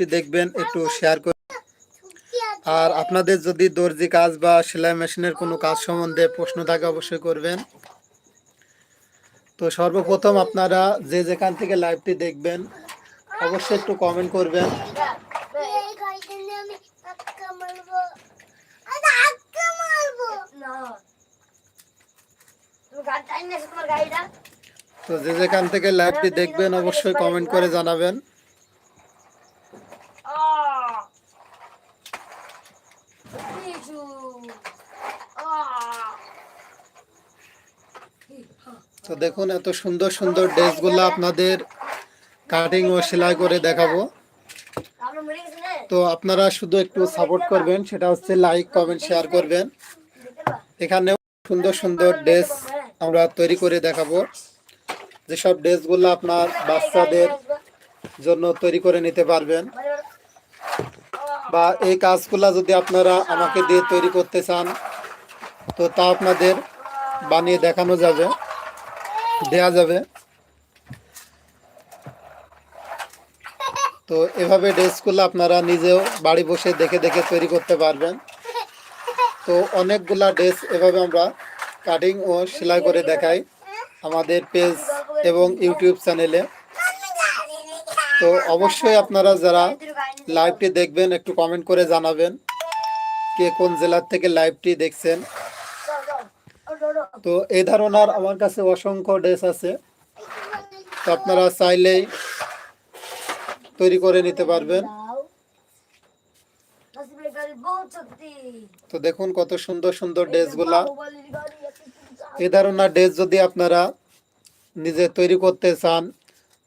লাইভটি দেখবেন, একটু শেয়ার করে আর আপনাদের যদি দর্জি কাজ বা সেলাই মেশিনের কোনো কাজ সম্বন্ধে প্রশ্ন থাকে অবশ্যই করবেন। তো সর্বপ্রথম আপনারা যে যেখান থেকে লাইভটি দেখবেন, অবশ্যই একটু কমেন্ট করবেন। তো যে যেখান থেকে লাইভটি দেখবেন, অবশ্যই কমেন্ট করে জানাবেন। তো দেখুন, এত সুন্দর সুন্দর ড্রেসগুলো আপনাদের কাটিং ও সেলাই করে দেখাবো। তো আপনারা শুধু একটু সাপোর্ট করবেন, সেটা হচ্ছে লাইক কমেন্ট শেয়ার করবেন। এখানে সুন্দর সুন্দর ড্রেস আমরা তৈরি করে দেখাবো। যেসব ড্রেসগুলো আপনার বাচ্চাদের জন্য তৈরি করে নিতে পারবেন। বা এই কাজগুলো যদি আপনারা আমাকে দিয়ে তৈরি করতে চান, তো তা আপনাদের বানিয়ে দেখানো যাবে। দেয়া যাবে। তো এভাবে ড্রেসগুলো আপনারা নিজেও বাড়ি বসে দেখে দেখে তৈরি করতে পারবেন। তো অনেকগুলা ড্রেস এভাবে আমরা কাটিং ও সেলাই করে দেখাই আমাদের পেজ এবং ইউটিউব চ্যানেলে। তো অবশ্যই আপনারা যারা লাইভটি দেখবেন, একটু কমেন্ট করে জানাবেন, কে কোন জেলার থেকে লাইভটি দেখছেন। তো এই ধারণার আমার কাছে অসংখ্য ড্রেস আছে। তো আপনারা চাইলেই তৈরি করে নিতে পারবেন। তো দেখুন কত সুন্দর সুন্দর ড্রেসগুলা। এই ধরনের ড্রেস যদি আপনারা নিজে তৈরি করতে চান,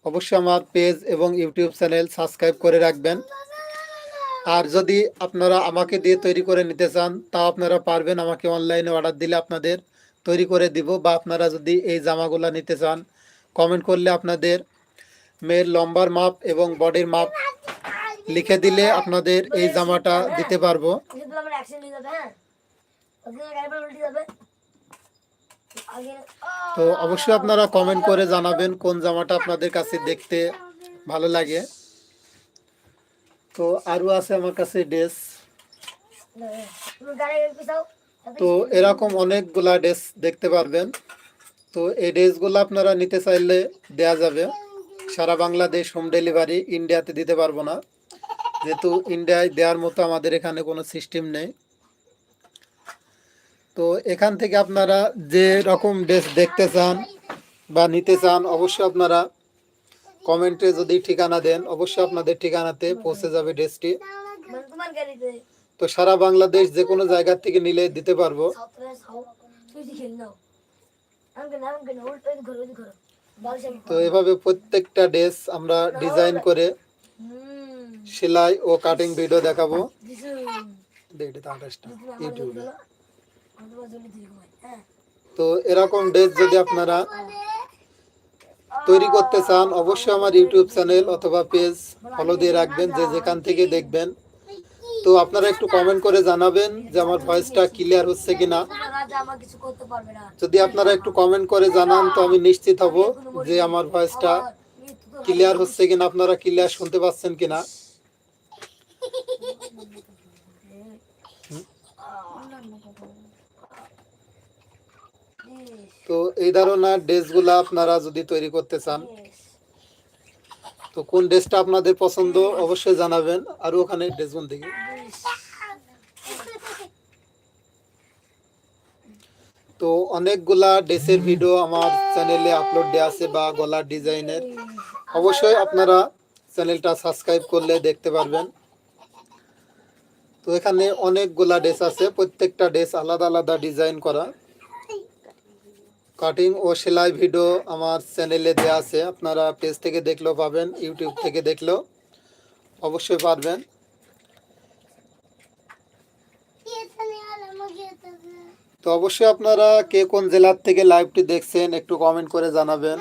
অবশ্যই আমার পেজ এবং ইউটিউব চ্যানেল সাবস্ক্রাইব করে রাখবেন। আর যদি আপনারা আমাকে দিয়ে তৈরি করে নিতে চান, তাও আপনারা পারবেন আমাকে অনলাইনে অর্ডার দিলে আপনাদের। তৈরি করে দিব বা আপনারা যদি এই জামাগুলো নিতে চান কমেন্ট করলে আপনাদের মেয়ের লম্বার মাপ এবং বডির মাপ লিখে দিলে আপনাদের এই জামাটা দিতে পারব। হ্যাঁ তো অবশ্যই আপনারা কমেন্ট করে জানাবেন কোন জামাটা আপনাদের কাছে দেখতে ভালো লাগে। তো আরও আছে আমার কাছে ড্রেস গাড়ি পিছাও। তো এরকম অনেকগুলা ড্রেস দেখতে পারবেন। তো এই ড্রেসগুলো আপনারা নিতে চাইলে দেয়া যাবে। সারা বাংলাদেশ হোম ডেলিভারি ইন্ডিয়াতে দিতে পারব না। যেহেতু ইন্ডিয়ায় দেওয়ার মতো আমাদের এখানে কোনো সিস্টেম নেই। তো এখান থেকে আপনারা যে রকম ড্রেস দেখতে চান বা নিতে চান, অবশ্যই আপনারা কমেন্টে যদি ঠিকানা দেন, অবশ্যই আপনাদের ঠিকানাতে পৌঁছে যাবে ড্রেসটি। তো সারা বাংলাদেশ যে কোনো জায়গা থেকে নিলে দিতে পারব। তো এভাবে প্রত্যেকটা ড্রেস আমরা ডিজাইন করে সেলাই ও কাটিং ভিডিও দেখাবো। তো এরকম ড্রেস যদি আপনারা তৈরি করতে চান, অবশ্যই আমার ইউটিউব চ্যানেল অথবা পেজ ফলো দিয়ে রাখবেন। যে যেখান থেকে দেখবেন তো আপনারা একটু কমেন্ট করে জানাবেন যে আমার ভয়েসটা ক্লিয়ার হচ্ছে কিনা। যদি আপনারা একটু কমেন্ট করে জানান, তো আমি নিশ্চিত হব যে আমার ভয়েসটা ক্লিয়ার হচ্ছে কিনা, আপনারা ক্লিয়ার শুনতে পাচ্ছেন কিনা। তো এই ধরনের ড্রেসগুলা আপনারা যদি তৈরি করতে চান, তো কোন ড্রেসটা আপনাদের পছন্দ অবশ্যই জানাবেন, আর ওখানে ড্রেসগুলো দেখি তো অনেকগুলা ড্রেসের ভিডিও আমার চ্যানেলে আপলোড দেওয়া আছে বা গলার ডিজাইনের। অবশ্যই আপনারা চ্যানেলটা সাবস্ক্রাইব করলে দেখতে পারবেন। তো এখানে অনেকগুলা ড্রেস আছে, প্রত্যেকটা ড্রেস আলাদা আলাদা ডিজাইন করা। কাটিং ও সেলাই ভিডিও আমার চ্যানেলে দেওয়া আছে, আপনারা পেজ থেকে দেখলেও পাবেন ইউটিউব থেকে দেখলেও। অবশ্যই পারবেন এখানে আর আমাকে এটা দে। তো অবশ্যই আপনারা কে কোন জেলার থেকে লাইভটি দেখছেন একটু কমেন্ট করে জানাবেন।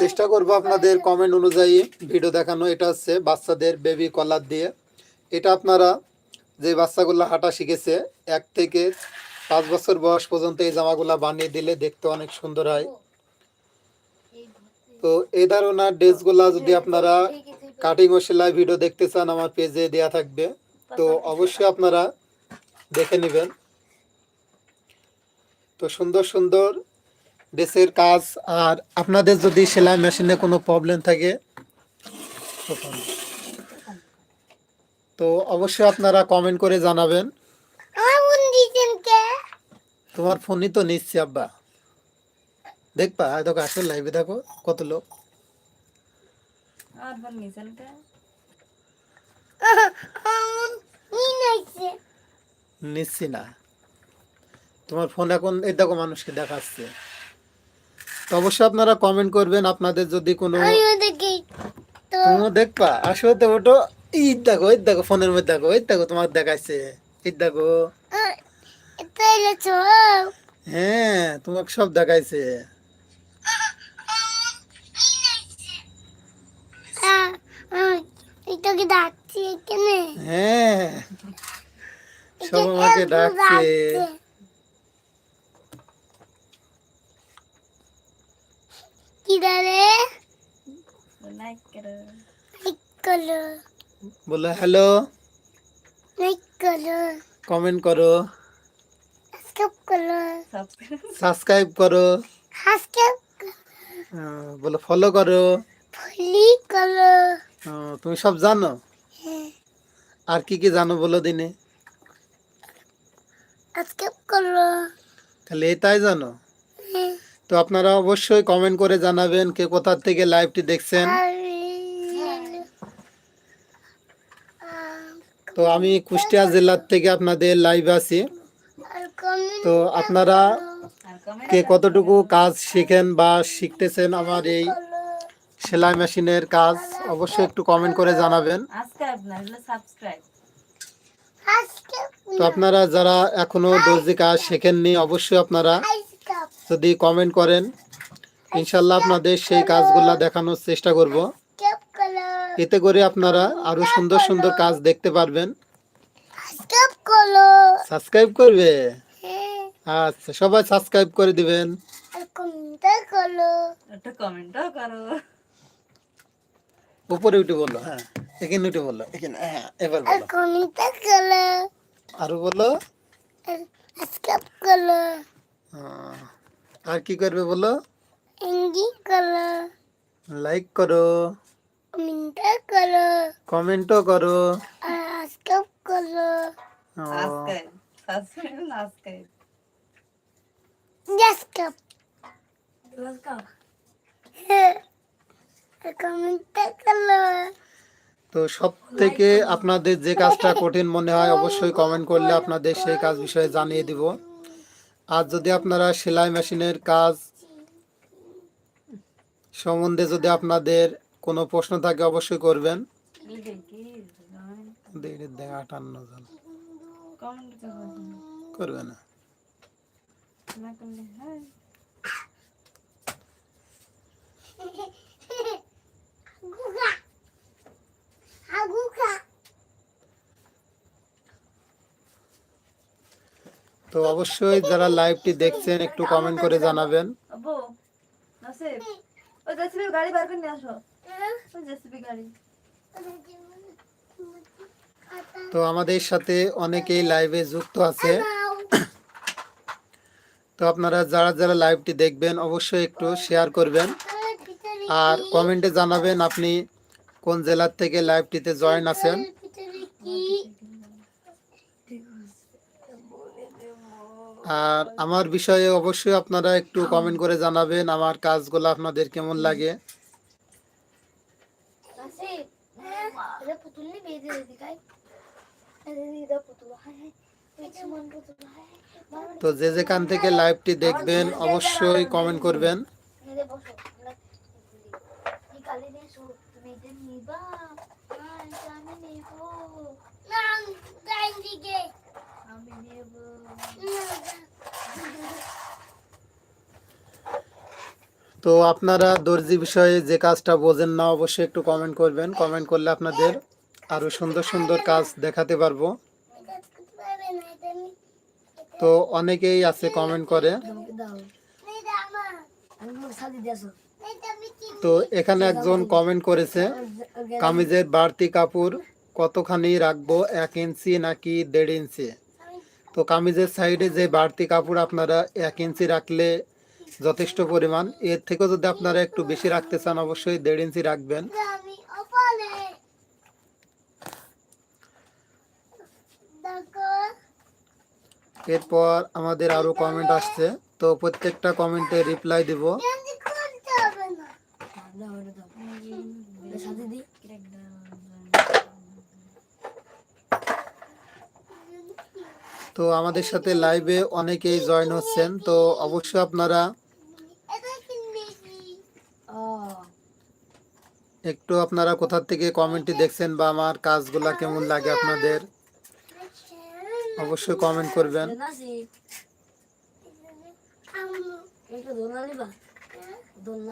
চেষ্টা করব আপনাদের কমেন্ট অনুযায়ী ভিডিও দেখানো। এটা হচ্ছে বাচ্চাদের বেবি কলার দিয়ে। এটা আপনারা যে বাচ্চাগুলো হাঁটা শিখেছে, এক থেকে পাঁচ বছর বয়স পর্যন্ত এই জামাগুলা বানিয়ে দিলে দেখতে অনেক সুন্দর হয়। তো এই ধরনের ড্রেসগুলা যদি আপনারা কাটিং ও সেলাই ভিডিও দেখতে চান, আমার পেজে দেয়া থাকবে। তো অবশ্যই আপনারা দেখে নেবেন। তো সুন্দর সুন্দর ড্রেসের কাজ। আর আপনাদের যদি সেলাই মেশিনে কোনো প্রবলেম থাকে তো অবশ্যই আপনারা কমেন্ট করে জানাবেন। তোমার ফোনই তো নিচ্ছি আব্বা। দেখবা দেখো আসলে লাইভে দেখো কত লোক। নিচ্ছি না। তোমার ফোন এখন এই দেখো মানুষকে দেখাচ্ছে। তো অবশ্যই আপনারা কমেন্ট করবেন আপনাদের যদি কোনো দেখবা আসলে তো ওটো এই দেখো এই দেখো ফোনের মধ্যে দেখো এই দেখো তোমার দেখাচ্ছে এই দেখো। হ্যাঁ তোমাকে সব দেখাইছে। ডাকছি এখানে? হ্যাঁ। সব আমাকে ডাকছে? কি দাঁড়ে লাইক করো লাইক করো বলো হ্যালো লাইক করো। কমেন্ট করো সাবস্ক্রাইব করো। সাবস্ক্রাইব করো সাবস্ক্রাইব বলো ফলো করো। ফলি করো। তুমি সব জানো? হ্যাঁ। আর কি কি জানো বলো দিনে? সাবস্ক্রাইব করো। খালি এটাই জানো? হ্যাঁ। তো আপনারা অবশ্যই কমেন্ট করে জানাবেন কে কোথা থেকে লাইভটি দেখছেন। তো আমি কুষ্টিয়া জেলার থেকে আপনাদের লাইভ আছি। তো আপনারা কে কতটুকু কাজ শিখেন বা শিখতেছেন আমার এই সেলাই মেশিনের কাজ, অবশ্যই একটু কমেন্ট করে জানাবেন। তো আপনারা যারা এখনও দর্জি কাজ শেখেননি, অবশ্যই আপনারা যদি কমেন্ট করেন ইনশাল্লাহ আপনাদের সেই কাজগুলা দেখানোর চেষ্টা করব। এতে করে আপনারা আরও সুন্দর সুন্দর কাজ দেখতে পারবেন। সাবস্ক্রাইব করবে? আচ্ছা সবাই সাবস্ক্রাইব করে দিবেন। উপরে উঠে বলল হ্যাঁ এখানে উঠে বলল এখানে হ্যাঁ এবার আর বলো আরও বলো আর সাবস্ক্রাইব করো আর কি করবে বলো? এঙ্গি করো। লাইক করো। কমেন্ট করো। কমেন্টও করো। করো। তো সব থেকে আপনাদের যে কাজটা কঠিন মনে হয় অবশ্যই কমেন্ট করলে আপনাদের সেই কাজ বিষয়ে জানিয়ে দিব। আর যদি আপনারা সেলাই মেশিনের কাজ সম্বন্ধে যদি আপনাদের কোনো প্রশ্ন থাকে অবশ্যই করবেন। আটান্ন জন। করবেন। করবে না না করলে হ্যাঁ গুগা আগুকা তো অবশ্যই যারা লাইভটি দেখছেন একটু কমেন্ট করে জানাবেন। আব্বু নাসিব ওই জেসিবি গাড়ি বার করে নিয়ে আসো। গাড়ি। তো আমাদের সাথে অনেকেই লাইভে যুক্ত আছে। তো আপনারা যারা যারা লাইভটি দেখবেন অবশ্যই একটু শেয়ার করবেন। আর কমেন্টে জানাবেন আপনি কোন জেলার থেকে লাইভটিতে জয়েন আছেন। আর আমার বিষয়ে অবশ্যই আপনারা একটু কমেন্ট করে জানাবেন, আমার কাজগুলো আপনাদের কেমন লাগে। তো যে যেখান থেকে লাইভটি দেখবেন, অবশ্যই কমেন্ট করবেন। ni তো আপনারা দর্জি বিষয়ে যে কাজটা বোঝেন না, অবশ্যই একটু কমেন্ট করবেন। কমেন্ট করলে আপনাদের আরও সুন্দর সুন্দর কাজ দেখাতে পারব। তো অনেকেই আছে কমেন্ট করে। তো এখানে একজন কমেন্ট করেছে, কামিজের বাড়তি কাপড় কতখানি রাখব, এক ইঞ্চি নাকি দেড় ইঞ্চি? তো কামিজের সাইডে যে বাড়তি কাপড় আপনারা এক ইঞ্চি রাখলে যথেষ্ট পরিমাণ। এর থেকেও যদি আপনারা একটু বেশি রাখতে চান, অবশ্যই দেড় ইঞ্চি রাখবেন। এরপর আমাদের আরও কমেন্ট আসছে। তো প্রত্যেকটা কমেন্টে রিপ্লাই দিব কেন খুলতে হবে না তো আমাদের সাথে লাইভে অনেকেই জয়েন হচ্ছেন, তো অবশ্যই আপনারা একটু আপনারা কোথা থেকে কমেন্টটি দেখছেন বা আমার কাজগুলা কেমন লাগে আপনাদের, অবশ্যই কমেন্ট করবেন জন্য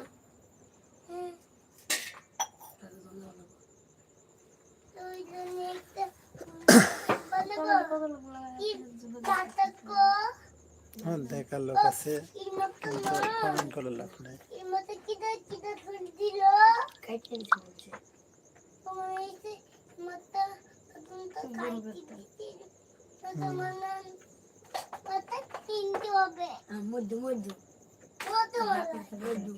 একটা বলো গো, কি দাঁতা গো, হ্যাঁ, দেখার লোক আছে এর মতো কিন্তু না, কমেন্ট করে লাভ নাই এর মতো কিটা কিটা করে দিল তোমার এই যে মাথা তুমি তো খাইতে দিতে তোমার নাম মাথা কিনতে হবে মধু মধু মধু।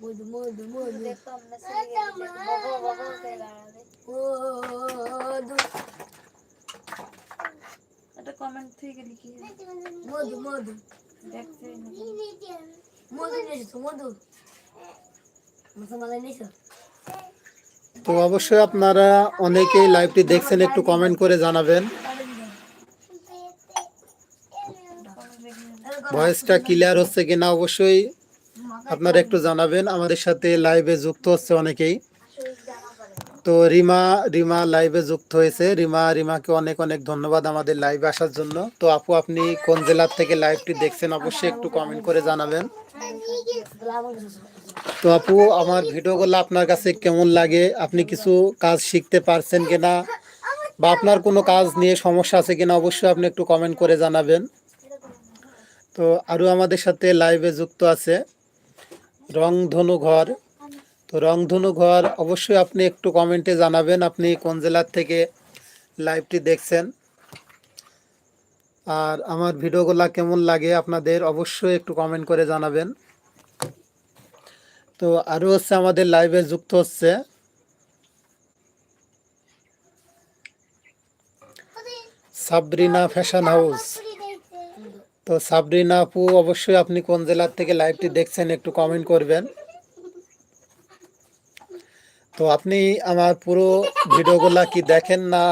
মধু মধু মারা মধু। একটা কমেন্ট থেকে লিখি মধু মধু। দেখতে মধু নিয়েছো মধু। মশলা নিয়েছো তো অবশ্যই আপনারা অনেকেই লাইভটি দেখছেন একটু কমেন্ট করে জানাবেন। ভয়েসটা ক্লিয়ার হচ্ছে কিনা অবশ্যই আপনারা একটু জানাবেন। আমাদের সাথে লাইভে যুক্ত হচ্ছে অনেকেই। তো রিমা রিমা লাইভে যুক্ত হয়েছে। রিমা, রিমাকে অনেক অনেক ধন্যবাদ আমাদের লাইভে আসার জন্য। তো আপু, আপনি কোন জেলার থেকে লাইভটি দেখছেন অবশ্যই একটু কমেন্ট করে জানাবেন। তো আপু, আমার ভিডিওগুলো আপনার কাছে কেমন লাগে? আপনি কিছু কাজ শিখতে পারছেন কিনা? বা আপনার কোনো কাজ নিয়ে সমস্যা আছে কিনা অবশ্যই আপনি একটু কমেন্ট করে জানাবেন। তো আরও আমাদের সাথে লাইভে যুক্ত আছে রংধনু ঘর। তো রংধনু ঘর, অবশ্যই আপনি একটু কমেন্টে জানাবেন আপনি কোন জেলার থেকে লাইভটি দেখছেন। আর আমার ভিডিওগুলো কেমন লাগে আপনাদের অবশ্যই একটু কমেন্ট করে জানাবেন। তো আরও হচ্ছে আমাদের লাইভে যুক্ত হচ্ছে। Sabrina fashion house. তো সাবরিনা আপু, অবশ্যই আপনি কোন জেলার থেকে লাইভটি দেখছেন একটু কমেন্ট করবেন। তো আপনি আমার পুরো ভিডিওগুলা কি দেখেন না,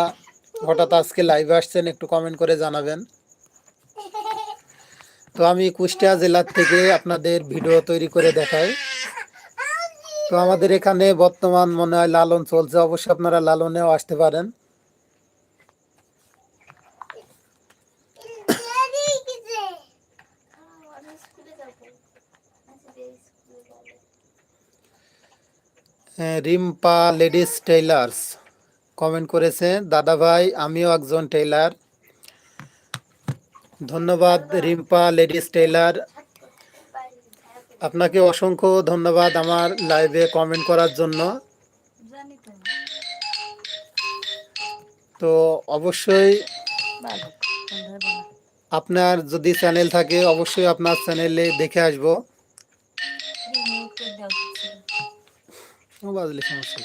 হঠাৎ আজকে লাইভে আসছেন একটু কমেন্ট করে জানাবেন। তো আমি কুষ্টিয়া জেলার থেকে আপনাদের ভিডিও তৈরি করে দেখাই। তো আমাদের এখানে বর্তমান মনে হয় লালন চলছে, অবশ্যই আপনারা লালনেও আসতে পারেন হ্যাঁ, রিম্পা লেডিস টেইলার্স। কমেন্ট করেছে, দাদা ভাই, আমিও একজন টেইলার। ধন্যবাদ, রিম্পা লেডিস টেইলার। আপনাকে অসংখ্য ধন্যবাদ আমার লাইভে কমেন্ট করার জন্য। জানি তো অবশ্যই আপনার যদি চ্যানেল থাকে, অবশ্যই আপনার চ্যানেলে দেখে আসব। বাজলে সমস্যা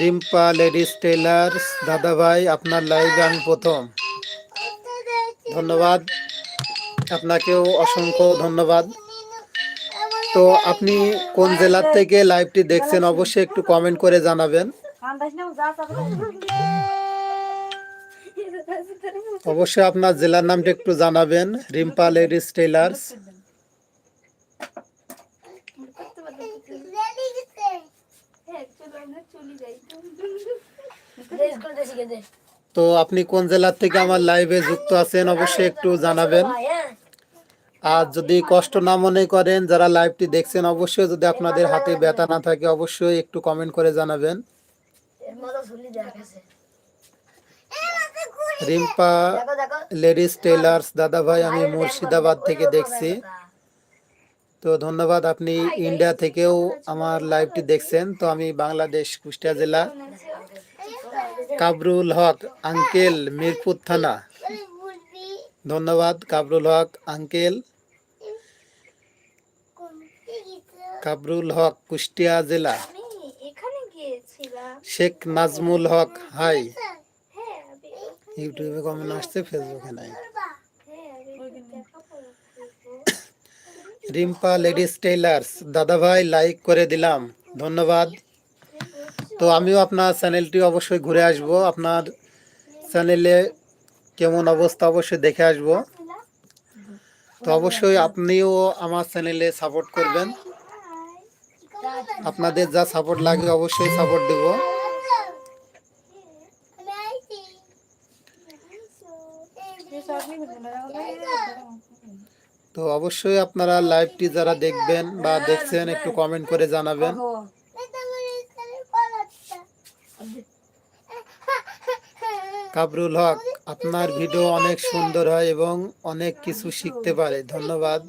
রিম্পা লেডিস টেইলার্স দাদা ভাই আপনার লাইভ আমি প্রথম। ধন্যবাদ। আপনাকেও অসংখ্য ধন্যবাদ। তো আপনি কোন জেলার থেকে লাইভটি দেখছেন অবশ্যই একটু কমেন্ট করে জানাবেন। অবশ্যই আপনার জেলার নামটা একটু জানাবেন। রিম্পা লেডিস গেছে তো আপনি কোন জেলার থেকে আমার লাইভে যুক্ত আছেন অবশ্যই একটু জানাবেন। আর যদি কষ্ট না মনে করেন, যারা লাইভটি দেখছেন, অবশ্যই যদি আপনাদের হাতে ব্যথা না থাকে, অবশ্যই একটু কমেন্ট করে জানাবেন এর মতো শুনলি দেখা গেছে রিম্পা লেডিস টেলার্স দাদা ভাই আমি মুর্শিদাবাদ থেকে দেখছি। তো ধন্যবাদ আপনি ইন্ডিয়া থেকেও আমার লাইভটি দেখছেন। তো আমি বাংলাদেশ কুষ্টিয়া জেলা কাবরুল হক আঙ্কেল মিরপুর থানা। ধন্যবাদ কাবরুল হক আঙ্কেল। কাবরুল হক কুষ্টিয়া জেলা। শেখ নাজমুল হক হাই। ইউটিউবে কমেন্ট আসছে ফেসবুকে নাই। রিম্পা লেডিস টেইলার্স দাদা ভাই লাইক করে দিলাম, ধন্যবাদ। তো আমিও আপনার চ্যানেলটি অবশ্যই ঘুরে আসব, আপনার চ্যানেলে কেমন অবস্থা অবশ্যই দেখে আসব। তো অবশ্যই আপনিও আমার চ্যানেলে সাপোর্ট করবেন। আপনাদের যা সাপোর্ট লাগে অবশ্যই সাপোর্ট দেব আমি আইছি তো অবশ্যই আপনারা লাইভটি যারা দেখবেন বা দেখছেন একটু কমেন্ট করে জানাবেন। কাবরুল হক আপনার ভিডিও অনেক সুন্দর হয় এবং অনেক কিছু শিখতে পারে। ধন্যবাদ।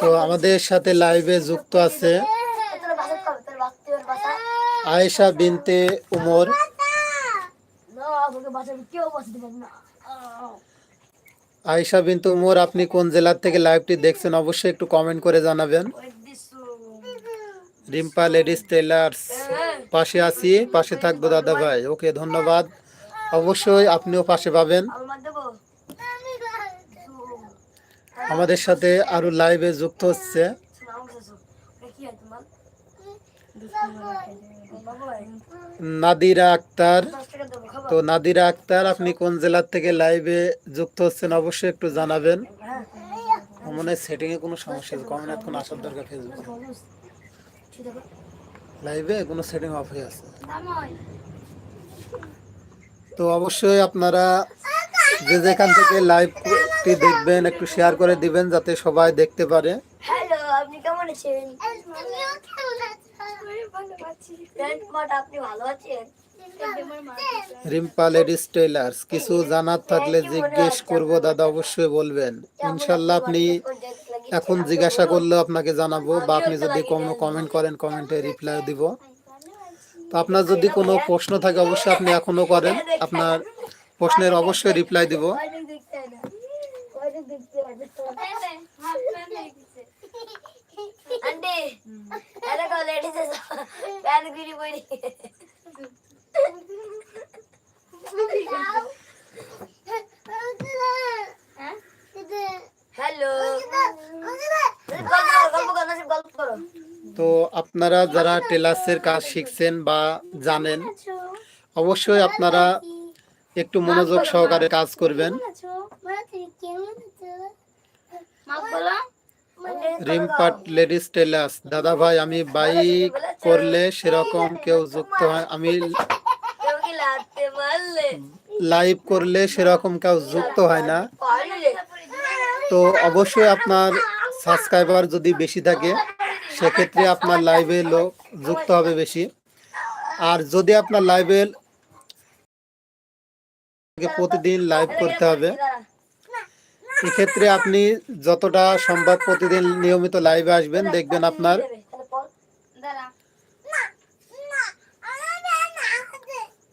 তো আমাদের সাথে লাইভে যুক্ত আছে আয়েশা বিনতে উমর। আয়েশা বিনতে উমর আপনি কোন জেলার থেকে লাইভটি দেখছেন অবশ্যই একটু কমেন্ট করে জানাবেন। রিম্পা লেডিস টেলার্স পাশে আছি, পাশে থাকব দাদা ভাই। ওকে, ধন্যবাদ। অবশ্যই আপনিও পাশে পাবেন। আমাদের সাথে আরও লাইভে যুক্ত হচ্ছে। নাদিরা আক্তার। তো নাদিরা আক্তার, আপনি কোন জেলার থেকে লাইভে যুক্ত হচ্ছেন অবশ্যই একটু জানাবেন। মনে হয় সেটিং এ কোনো সমস্যা কমেন্ট এখন আসার দরকার ফেসবুকে লাইভে কোনো সেটিং অফ হয়ে আছে? তো অবশ্যই আপনারা যে যেখান থেকে লাইভটি দেখবেন, একটু শেয়ার করে দিবেন, যাতে সবাই দেখতে পারে। আপনি কেমন আছেন আপনি ভালো রিম্পা লেডিস টেইলার্স কিছু জানার থাকলে জিজ্ঞেস করব দাদা অবশ্যই বলবেন ইনশাল্লাহ আপনি এখন জিজ্ঞাসা করলেও আপনাকে জানাব বা আপনি যদি কোনো কমেন্ট করেন কমেন্টে রিপ্লাই দিব তো আপনার যদি কোনো প্রশ্ন থাকে অবশ্যই আপনি এখনও করেন আপনার প্রশ্নের অবশ্যই রিপ্লাই দিব হয় হয় হ্যালো তো আপনারা যারা টেলার্সের কাজ শিখছেন বা জানেন, অবশ্যই আপনারা একটু মনোযোগ সহকারে কাজ করবেন। রিমপাট লেডিস টেলার্স দাদা ভাই আমি বাইক করলে সেরকম কেউ যুক্ত হয় আমি লাইভ করলে সেরকম কেউ যুক্ত হয় না। তো অবশ্যই আপনার সাবস্ক্রাইবার যদি বেশি থাকে, সেক্ষেত্রে আপনার লাইভে লোক যুক্ত হবে বেশি। আর যদি আপনার লাইভে প্রতিদিন লাইভ করতে হবে এক্ষেত্রে আপনি যতটা সম্ভব প্রতিদিন নিয়মিত লাইভে আসবেন, দেখবেন আপনার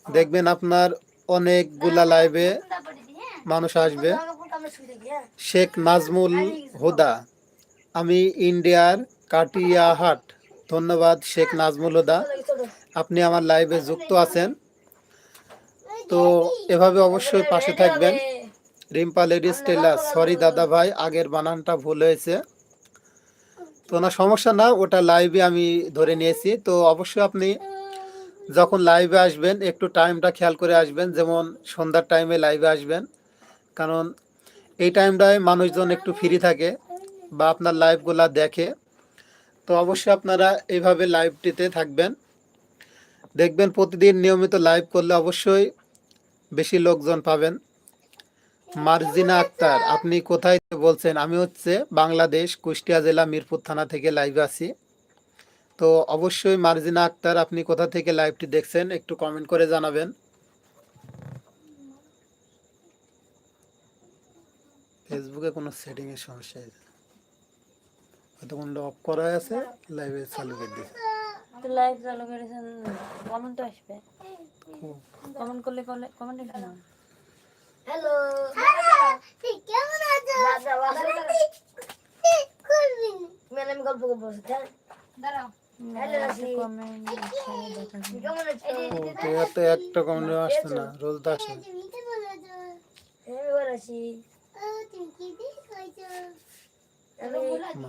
দেখবেন আপনার অনেকগুলা লাইভে মানুষ আসবে। শেখ নাজমুল হুদা, আমি ইন্ডিয়ার কাটিয়াহাট ধন্যবাদ, শেখ নাজমুল হুদা। আপনি আমার লাইভে যুক্ত আছেন। তো এভাবে অবশ্যই পাশে থাকবেন। রিম্পা লেডিস টেলার সরি দাদা ভাই আগের বানানটা ভুল হয়েছে। তো না সমস্যা না ওটা লাইভে আমি ধরে নিয়েছি। তো অবশ্যই আপনি যখন লাইভে আসবেন একটু টাইমটা খেয়াল করে আসবেন যেমন সন্ধ্যার টাইমে লাইভে আসবেন। কারণ এই টাইমটায় মানুষজন একটু ফ্রি থাকে বা আপনার লাইভগুলা দেখে। তো অবশ্যই আপনারা এইভাবে লাইভটিতে থাকবেন। দেখবেন প্রতিদিন নিয়মিত লাইভ করলে অবশ্যই বেশি লোকজন পাবেন। মার্জিনা আক্তার আপনি কোথায় বলছেন আমি হচ্ছে বাংলাদেশ কুষ্টিয়া জেলা মিরপুর থানা থেকে লাইভে আছি। তো অবশ্যই মার্জিনা আক্তার আপনি কোথা থেকে লাইভটি দেখছেন একটু কমেন্ট করে জানাবেন। ফেসবুকে কোনো সেটিং এর সমস্যা আছে হয়তো কোনটা অফ করা আছে লাইভে চালু করে দিয়েছে। তো লাইভ চালু করেছেন কমেন্ট আসবে। কমেন্ট করলে কমেন্ট আসবে না। হ্যালো। কেমন আছো? মানে আমি গল্প করব চল দাঁড়াও। একটা কমেন্ট আসছে না রোজ তো আসে কেমন আছো। আমি ভালো